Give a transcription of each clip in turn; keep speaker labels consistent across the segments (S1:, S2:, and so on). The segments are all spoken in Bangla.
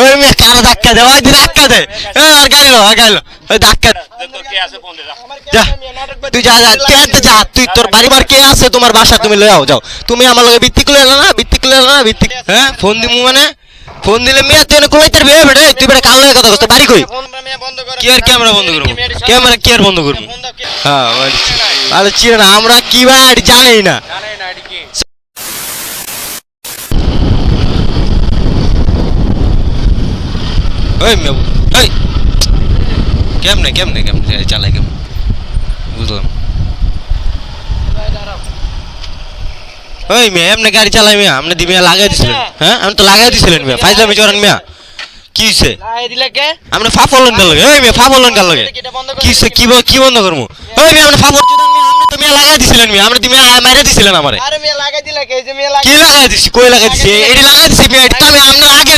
S1: ওই মেয়ে কারা ধাক্কা দে, ওই ধাক্কা দে। আর গাড়ি লো আর ওই ধাক্কা যা, তুই যা যা তুই আনতে যা? তুই তোর বাড়ি বার কে আছে? তোমার বাসা তুমি লয়ে আও, যাও। তুমি আমার লগে ভিত্তি করে এলো না? ভিত্তি করে না? ভিত্তি হ্যাঁ? ফোন দিমু মানে? ফোন দিলে মেয়ে, তুই এনে কোলাইতে বে বেটা তুই বেটা, কাল লগে কথা কস বাড়ি কই? কি আর ক্যামেরা বন্ধ করব? ক্যামেরা কি আর বন্ধ করব? হ্যাঁ আরে চিনে না, আমরা কি বাড়ি জানি না। ওই মেয়ে ওই কেমনে কেমনে কেমনে? চালাই কেমন? বুঝলাম। ওই মেয়ে এমনি গাড়ি চালাই মিয়া আপনি দি মিয়া লাগাই দিছিলেন। হ্যাঁ আমি তো লাগাই দিছিলেন মিয়া। ফাইজলামি চরান মিয়া। কি হইছে? আপনি ফাপ হলেন কাল লাগে? ওই মেয়ে ফাপ হলেন কাল লাগে? কি হইছে কি কি বন্ধ করব? ওই মেয়ে আপনি আপনি তো মিয়া লাগাই দিছিলেন মিয়া। আপনি দি মিয়া মাইরা দিছিলেন আমারে।
S2: আরে মেয়ে লাগাই দিলা কে? যে মেয়ে
S1: কি লাগাই দিছি? কই লাগাই দিছি? এডি লাগাই দিছি মিয়া। এটা আমি আগের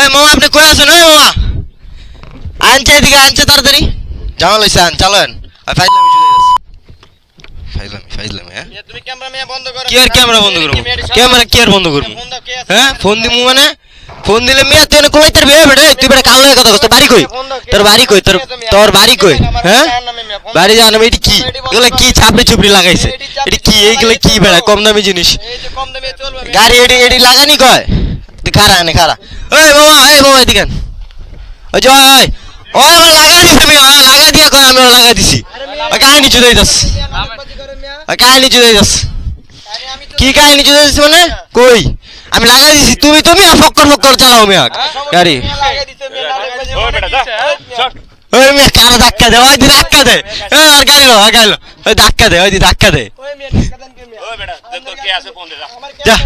S1: এই মামা আপনি কই আছেন? ওই মামা। আনছে এদিকে আনছে তাড়াতাড়ি। জামা লইছে আন চালেন। আর চলে যাচ্ছে ফাইজলামি ফাইজলামি হ্যাঁ?
S2: তুমি ক্যামেরা মিয়া বন্ধ করো।
S1: কি আর ক্যামেরা বন্ধ করব? ক্যামেরা কি আর বন্ধ করব? হ্যাঁ ফোন দিমু মানে? ফোন দিলে মিয়া তুই কোলাই তোর বে বেটা তুই বেটা কাল কথা কস তোর বাড়ি কই? তোর বাড়ি কই? তোর তোর বাড়ি কই? হ্যাঁ? বাড়ি জানো এটি কি? এগুলো কি ছাপড়ি চুপড়ি লাগাইছে? এটি কি? এইগুলো কি বেড়া? কম দামি জিনিস।
S2: এই যে কম দামে চলবে
S1: গাড়ি এটি এটি লাগানি কয়? খারা আনে খারা। ওই মামা এই মামা এদিকে ওই যে, ওই ওই। আমার লাগাই দিছে মিয়া ওই, লাগাই দিয়া কয়, আমি লাগাই দিছি। ওই কাহিনী চুদাই যাস ওই কাহিনী চুদাই যাস কি কাহিনী চুদাই যাস মানে? কই? আমি লাগাই দিছি, তুমি তুমি ফক্কর ফক্কর চালাও মিয়া গাড়ি।
S3: ওই
S1: মেয়ে কারা ধাক্কা দে, ওই দি, ধাক্কা দে। আর গাড়ি লো গাড়ি লো ওই ধাক্কা দে, ওই দি, ধাক্কা দে।
S3: যা।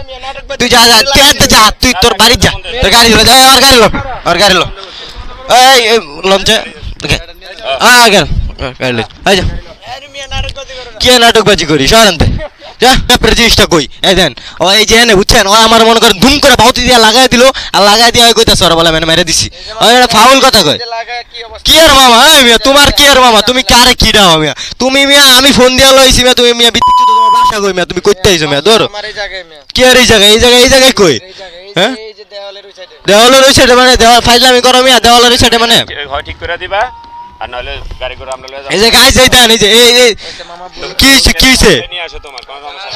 S1: তুই যা যা তুই আনতে যা তুই তোর বাড়ি যা। তোর গাড়ি লো যা আর গাড়ি লো আর গাড়ি লো। এই লঞ্চে ওকে। আ গাড়ি গাড়ি লো। আই যা। কে নাটকবাজি করিস সরান্তে যা পেপার জিনিসটা কই? এই দেন ও এই যে এনে বুঝছেন ও আমার মনে করেন ধুম করে বাউতি দিয়ে লাগাই দিল আর লাগাই দিয়ে কইতাছে ওরা বলে মানে মেরে দিছি। ওই এটা ফাউল কথা কয়।
S2: কি অবস্থা
S1: আর মামা মিয়া তোমার কি আর মামা তুমি কারে কি দাও মিয়া? তুমি মিয়া আমি ফোন দিয়া লইছি মিয়া তুমি মিয়া বিত্তি তোমার বাসা কই মিয়া? তুমি কইতে আইছো মিয়া ধরো। কি আর এই জায়গায় এই জায়গায় এই জায়গায় কই?
S2: এই জায়গায় এই
S1: হ্যাঁ?
S2: দেওয়ালের
S1: দেওয়ালের ওই সাইডে মানে দেওয়াল ফাইজলামি করো মিয়া দেওয়ালের ওই সাইডে মানে।
S3: হয় ঠিক করে দিবা। আর নাহলে গাড়ি করে আমরা লয়ে
S1: এই যে গাইজ এই দেন এই যে এই এই কি হইছে কি হইছে
S3: নিয়ে আসো তোমার কোনো সমস্যা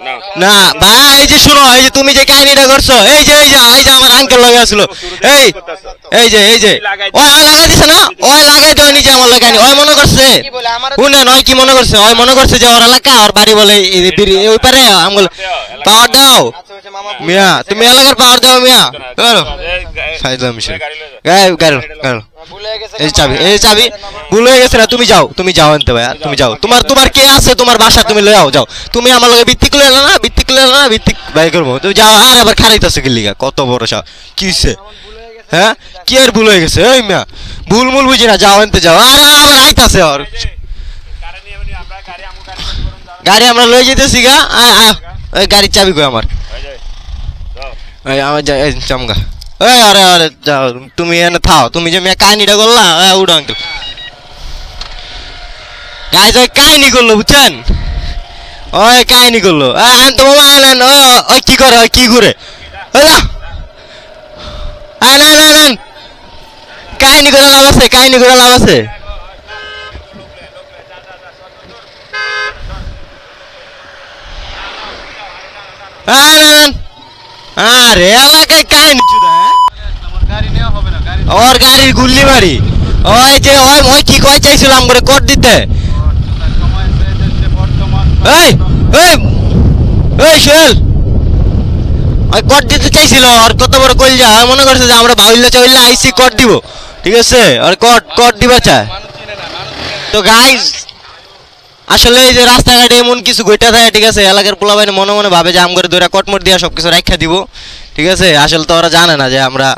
S3: নেই
S1: না ভাই এই যে শুনো এই যে তুমি যে কাহিনীটা করছ এই যে এই যে এই যে আমার আঙ্কেল লাগে আসলো। এই এই যে এই যে। ওই ওই লাগাই দিছে না? ওই লাগাই দাও নিজে আমার লাগাইনি ওই মনে করছে
S2: কি বলে
S1: শুনেন ওই কি মনে করছে? ওই মনে করছে যে ওর এলাকা ওর বাড়ি বলে ওই পারে আমগুলো। পাওয়ার দাও।
S2: আচ্ছা
S1: মিয়া তুমি এলাকার পাওয়ার দাও মিয়া। গাই গাড়ি এই চাবি এই চাবি ভুল হয়ে গেছে না তুমি যাও তুমি যাও আনতে ভাই তুমি যাও। তোমার তোমার কে আছে? তোমার বাসা তুমি লয়ে যাও যাও। তুমি আমার লগে ভিত্তি করে না ভিত্তি করে না ভিত্তি ভাই করব। তুমি যাও আর আবার খারাইতেছে কি লিগা? কত বড় সা? কি হ্যাঁ? কি আর ভুল হয়ে গেছে? ওই মিয়া ভুল মুল বুঝি না যাও আনতে যাও। আর আবার আইতাছে আর। গাড়ি আমরা লয়ে যেতেছি গা গাড়ির চাবি কই আমার? আমার চামগা। এই আরে আরে, যাও, তুমি এনে থাও, তুমি যে মেয়ে কাহিনীটা করলা উঠো আঙ্কেল গাইজ ওই কাহিনী করল, বুঝছেন? ওই কাহিনী করল। আন ওই কি করে ওই কি ঘুরে? আন আন আন আন কাহিনী করে লাভ আছে, কাহিনী করে লাভ আছে। আন আন আন আরে এলাকায় কাহিনী চুদা হ্যাঁ? ওর গাড়ির গুল্লি মারি ওই যে, ওই ওই কি কয় চাইছিলাম করে কোট দিতে। এই এই ওই কোট দিতে চাইছিল, আর কত বড় কইল যা মনে করছে যে আমরা ভাইলে চাইলে আইসি কোট দিব। ঠিক আছে? আর কোট কোট দিবা চায়। তো গাইস আসলে এই যে রাস্তাঘাটে এমন কিছু ঘটে থাকে, ঠিক আছে? এলাকার পোলাবাইনে মনে মনে ভাবে যে আমগরে ধরে কটমট দিয়ে সব কিছু রাখা দিব, ঠিক আছে? আসলে তো ওরা জানে না যে আমরা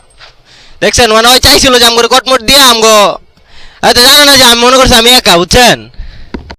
S1: দেখছেন? মানে ওই চাইছিল যে আমগরে কটমট দিয়ে আমগো হয়তো জানে না যে আমি মনে করছি আমি একা, বুঝছেন?